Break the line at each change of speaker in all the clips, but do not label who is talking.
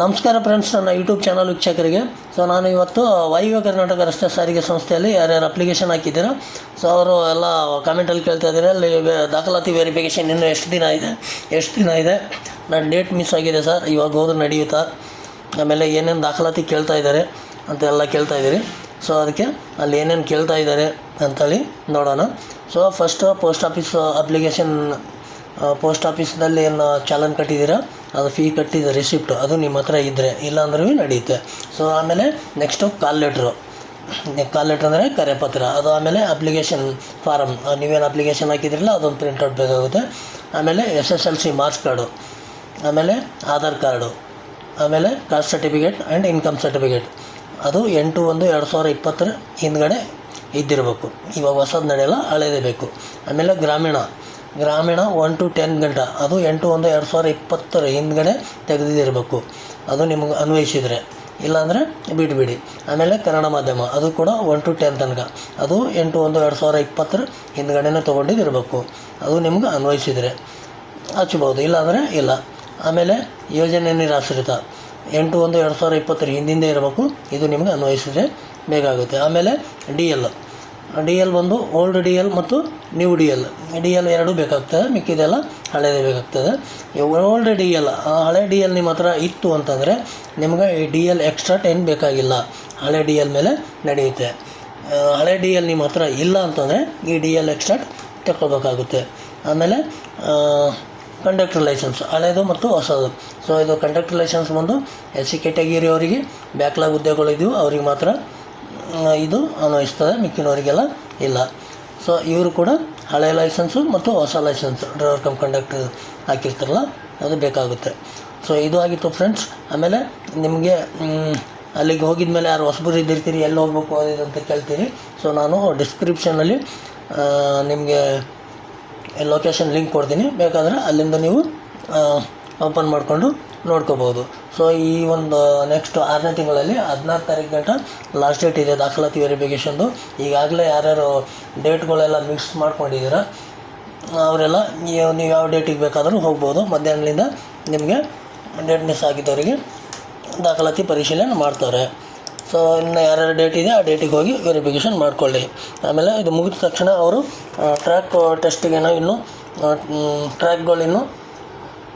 ನಮಸ್ಕಾರ ಫ್ರೆಂಡ್ಸ್ ನನ್ನ YouTube channel ವೀಕ್ಷಕರಿಗೆ. ಸೊ ನಾನು ಇವತ್ತು ವಾಯುವ್ಯ ಕರ್ನಾಟಕ ರಸ್ತೆ ಸಾರಿಗೆ ಸಂಸ್ಥೆಯಲ್ಲಿ ಯಾರ್ಯಾರು ಅಪ್ಲಿಕೇಶನ್ ಹಾಕಿದ್ದೀರಾ ಸೊ ಅವರು ಎಲ್ಲ ಕಾಮೆಂಟಲ್ಲಿ ಕೇಳ್ತಾ ಇದ್ದಾರೆ. ಅಲ್ಲಿ ದಾಖಲಾತಿ ವೆರಿಫಿಕೇಷನ್ ಇನ್ನೂ ಎಷ್ಟು ದಿನ ಇದೆ? ಎಷ್ಟು ದಿನ ಇದೆ? ನಾನು ಡೇಟ್ ಮಿಸ್ ಆಗಿದೆ ಸರ್ ಇವಾಗ ಹೋದ್ರೆ ನಡೆಯುತ್ತಾ? ಆಮೇಲೆ ಏನೇನು ದಾಖಲಾತಿ ಕೇಳ್ತಾ ಇದ್ದಾರೆ ಅಂತೆಲ್ಲ ಕೇಳ್ತಾ ಇದ್ದೀರಿ. ಸೊ ಅದಕ್ಕೆ ಅಲ್ಲಿ ಏನೇನು ಕೇಳ್ತಾ ಇದ್ದಾರೆ ಅಂತೇಳಿ ನೋಡೋಣ. So first post office application post ಆಫೀಸ್ನಲ್ಲಿ ಏನು ಚಾಲನ್ ಕಟ್ಟಿದ್ದೀರಾ? ಅದು ಫೀ ಕಟ್ಟಿದ ರಿಸಿಪ್ಟು ಅದು ನಿಮ್ಮ ಹತ್ರ ಇದ್ದರೆ ಇಲ್ಲಾಂದ್ರೂ ನಡೆಯುತ್ತೆ ಸೊ ಆಮೇಲೆ next call letter call letter ಅಂದರೆ ಕರೆಪತ್ರ ಅದು ಆಮೇಲೆ ಅಪ್ಲಿಕೇಶನ್ ಫಾರಮ್ ನೀವೇನು ಅಪ್ಲಿಕೇಶನ್ ಹಾಕಿದ್ರಲ್ಲ, ಅದೊಂದು ಪ್ರಿಂಟೌಟ್ ಬೇಕಾಗುತ್ತೆ. ಆಮೇಲೆ S S L C marks card ಆಮೇಲೆ ಆಧಾರ್ ಕಾರ್ಡು ಆಮೇಲೆ caste certificate and income certificate ಅದು ಎಂಟು ಒಂದು ಎರಡು ಸಾವಿರ ಇಪ್ಪತ್ತರ ಹಿಂದ್ಗಡೆ ಇದ್ದಿರಬೇಕು. ಇವಾಗ ಹೊಸದು ನಡೆಯಲ್ಲ, ಹಳೇದೇ ಬೇಕು. ಆಮೇಲೆ ಗ್ರಾಮೀಣ. ಗ್ರಾಮೀಣ ಒನ್ ಟು ಟೆನ್ ಗಂಟ ಅದು ಎಂಟು, ಒಂದು, ಎರಡು ಸಾವಿರ ಇಪ್ಪತ್ತರ ಹಿಂದ್ಗಡೆ ತೆಗೆದಿರಬೇಕು. ಅದು ನಿಮಗೆ ಅನ್ವಯಿಸಿದರೆ ಇಲ್ಲಾಂದರೆ ಬಿಡಿಬಿಡಿ. ಆಮೇಲೆ ಕನ್ನಡ ಮಾಧ್ಯಮ. ಅದು ಕೂಡ ಒನ್ ಟು ಟೆನ್ ತನಕ. ಅದು ಎಂಟು, ಒಂದು, ಎರಡು ಸಾವಿರ ಇಪ್ಪತ್ತರ ಹಿಂದ್ಗಡೆನೇ ತೊಗೊಂಡಿದ್ದಿರಬೇಕು ಅದು ನಿಮ್ಗೆ ಅನ್ವಯಿಸಿದರೆ ಹಚ್ಬೋದು. ಇಲ್ಲಾಂದರೆ ಇಲ್ಲ. ಆಮೇಲೆ ಯೋಜನೆ ನಿರಾಶ್ರಿತ. ಎಂಟು, ಒಂದು, ಎರಡು ಸಾವಿರ ಇಪ್ಪತ್ತರ ಹಿಂದಿಂದ ಇರಬೇಕು. ಇದು ನಿಮಗೆ ಅನ್ವಯಿಸಿದರೆ ಬೇಕಾಗುತ್ತೆ ಆಮೇಲೆ ಡಿ ಎಲ್. ಡಿ ಎಲ್ ಬಂದು ಓಲ್ಡ್ ಡಿ ಎಲ್ ಮತ್ತು new D L D L ಎರಡೂ ಬೇಕಾಗ್ತದೆ, ಮಿಕ್ಕಿದೆಲ್ಲ ಹಳೆಯದೇ ಬೇಕಾಗ್ತದೆ. ಓಲ್ಡ್ ಡಿ ಎಲ್ ಹಳೆ ಡಿ ಎಲ್ ನಿಮ್ಮ ಹತ್ರ ಇತ್ತು ಅಂತಂದರೆ ನಿಮಗೆ ಈ ಡಿ ಎಲ್ ಎಕ್ಸ್ಟ್ರಾ ಟೆನ್ ಬೇಕಾಗಿಲ್ಲ. ಹಳೆ ಡಿ ಎಲ್ ಮೇಲೆ ನಡೆಯುತ್ತೆ. ಹಳೆ ಡಿ ಎಲ್ ನಿಮ್ಮ ಹತ್ರ ಇಲ್ಲ ಅಂತಂದರೆ ಈ ಡಿ ಎಲ್ ಎಕ್ಸ್ಟ್ರಾ ತಗೊಳ್ಬೇಕಾಗುತ್ತೆ ಆಮೇಲೆ ಕಂಡಕ್ಟರ್ ಲೈಸೆನ್ಸ್ ಹಳೆಯದು ಮತ್ತು ಹೊಸದು. ಸೊ ಇದು ಕಂಡಕ್ಟರ್ ಲೈಸೆನ್ಸ್ ಬಂದು ಎಸ್ ಸಿ ಕೆಟಗಿರಿ ಅವರಿಗೆ ಬ್ಯಾಕ್ಲಾಗ್ ಹುದ್ದೆಗಳಿದ್ದೀವಿ ಅವ್ರಿಗೆ ಮಾತ್ರ ಇದು ಅನ್ವಯಿಸ್ತದೆ, ಮಿಕ್ಕಿನವರಿಗೆಲ್ಲ ಇಲ್ಲ. ಸೊ ಇವರು ಕೂಡ ಹಳೆ ಲೈಸೆನ್ಸು ಮತ್ತು ಹೊಸ ಲೈಸೆನ್ಸ್ ಡ್ರೈವರ್ ಕಮ್ ಕಂಡಕ್ಟರ್ ಹಾಕಿರ್ತಾರಲ್ಲ, ಅದು ಬೇಕಾಗುತ್ತೆ. ಸೊ ಇದು ಆಗಿತ್ತು ಫ್ರೆಂಡ್ಸ್ ಆಮೇಲೆ ನಿಮಗೆ ಅಲ್ಲಿಗೆ ಹೋಗಿದ ಮೇಲೆ ಯಾರು ಹೊಸಬರು ಇದ್ದಿರ್ತೀರಿ, ಎಲ್ಲಿ ಹೋಗ್ಬೇಕು ಅಂತ ಕೇಳ್ತೀರಿ. ಸೊ ನಾನು ಡಿಸ್ಕ್ರಿಪ್ಷನಲ್ಲಿ ನಿಮಗೆ ಲೊಕೇಶನ್ ಲಿಂಕ್ ಕೊಡ್ತೀನಿ. ಬೇಕಾದರೆ ಅಲ್ಲಿಂದ ನೀವು ಓಪನ್ ಮಾಡಿಕೊಂಡು ನೋಡ್ಕೋಬೋದು ಸೊ ಈ ಒಂದು ನೆಕ್ಸ್ಟ್ ಆರನೇ ತಿಂಗಳಲ್ಲಿ ಹದಿನಾರು ತಾರೀಕು ಗಂಟ ಲಾಸ್ಟ್ ಡೇಟ್ ಇದೆ, ದಾಖಲಾತಿ ವೆರಿಫಿಕೇಷನ್ದು ಈಗಾಗಲೇ ಯಾರ್ಯಾರು ಡೇಟ್ಗಳೆಲ್ಲ ಮಿಕ್ಸ್ ಮಾಡ್ಕೊಂಡಿದ್ದೀರ, ಅವರೆಲ್ಲ ನೀವು ನೀವು ಯಾವ ಡೇಟಿಗೆ ಬೇಕಾದರೂ ಹೋಗ್ಬೋದು. ಮಧ್ಯಾಹ್ನದಿಂದ ನಿಮಗೆ ಡೇಟ್ ಮಿಸ್ ಆಗಿದ್ದವರಿಗೆ ದಾಖಲಾತಿ ಪರಿಶೀಲನೆ ಮಾಡ್ತಾರೆ. ಸೊ ಇನ್ನು ಯಾರ್ಯಾರ ಡೇಟ್ ಇದೆ, ಆ ಡೇಟಿಗೆ ಹೋಗಿ ವೆರಿಫಿಕೇಷನ್ ಮಾಡ್ಕೊಳ್ಳಿ. ಆಮೇಲೆ ಇದು ಮುಗಿದ ತಕ್ಷಣ ಅವರು ಟ್ರ್ಯಾಕ್ ಟೆಸ್ಟಿಗೇನೋ ಇನ್ನೂ ಟ್ರ್ಯಾಕ್ಗಳಿನ್ನೂ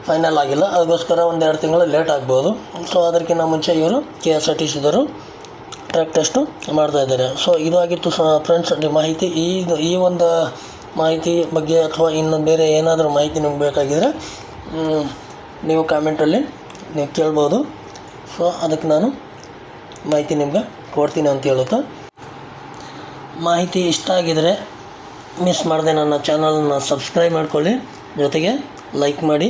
ಫೈನಲ್ ಆಗಿಲ್ಲ. ಅದಕ್ಕೋಸ್ಕರ ಒಂದು ಎರಡು ತಿಂಗಳು ಲೇಟ್ ಆಗ್ಬೋದು. ಸೊ ಅದಕ್ಕಿಂತ ಮುಂಚೆ ಇವರು ಕೆ ಎಸ್ ಆರ್ ಟಿ ಸಿದವರು ಟ್ರ್ಯಾಕ್ ಟೆಸ್ಟು ಮಾಡ್ತಾ ಇದ್ದಾರೆ. ಸೊ ಇದು ಆಗಿತ್ತು ಫ್ರೆಂಡ್ಸ್ ಮಾಹಿತಿ. ಈ ಈ ಒಂದು ಮಾಹಿತಿ ಬಗ್ಗೆ ಅಥವಾ ಇನ್ನು ಬೇರೆ ಏನಾದರೂ ಮಾಹಿತಿ ನಿಮ್ಗೆ ಬೇಕಾಗಿದ್ದರೆ ನೀವು ಕಾಮೆಂಟಲ್ಲಿ ನೀವು ಕೇಳ್ಬೋದು. ಸೊ ಅದಕ್ಕೆ ನಾನು ಮಾಹಿತಿ ನಿಮ್ಗೆ ಕೊಡ್ತೀನಿ ಅಂತ ಹೇಳುತ್ತಾ. ಮಾಹಿತಿ ಇಷ್ಟ ಆಗಿದರೆ ಮಿಸ್ ಮಾಡದೆ ನನ್ನ ಚಾನಲನ್ನು ಸಬ್ಸ್ಕ್ರೈಬ್ ಮಾಡ್ಕೊಳ್ಳಿ. ಜೊತೆಗೆ ಲೈಕ್ ಮಾಡಿ.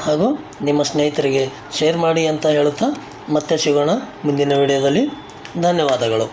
ಹಾಗೂ ನಿಮ್ಮ ಸ್ನೇಹಿತರಿಗೆ ಶೇರ್ ಮಾಡಿ ಅಂತ ಹೇಳುತ್ತಾ ಮತ್ತೆ ಸಿಗೋಣ ಮುಂದಿನ ವಿಡಿಯೋದಲ್ಲಿ. ಧನ್ಯವಾದಗಳು.